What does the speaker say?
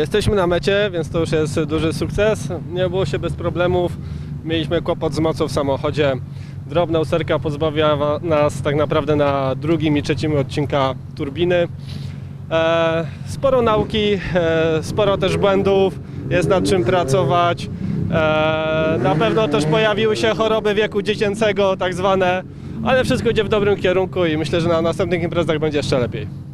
jesteśmy na mecie, więc to już jest duży sukces. Nie było się bez problemów. Mieliśmy kłopot z mocą w samochodzie. Drobna usterka pozbawia nas tak naprawdę na drugim i trzecim odcinka turbiny. E, sporo nauki, e, sporo też błędów, jest nad czym pracować. E, na pewno też pojawiły się choroby wieku dziecięcego, tak zwane, ale wszystko idzie w dobrym kierunku i myślę, że na następnych imprezach będzie jeszcze lepiej.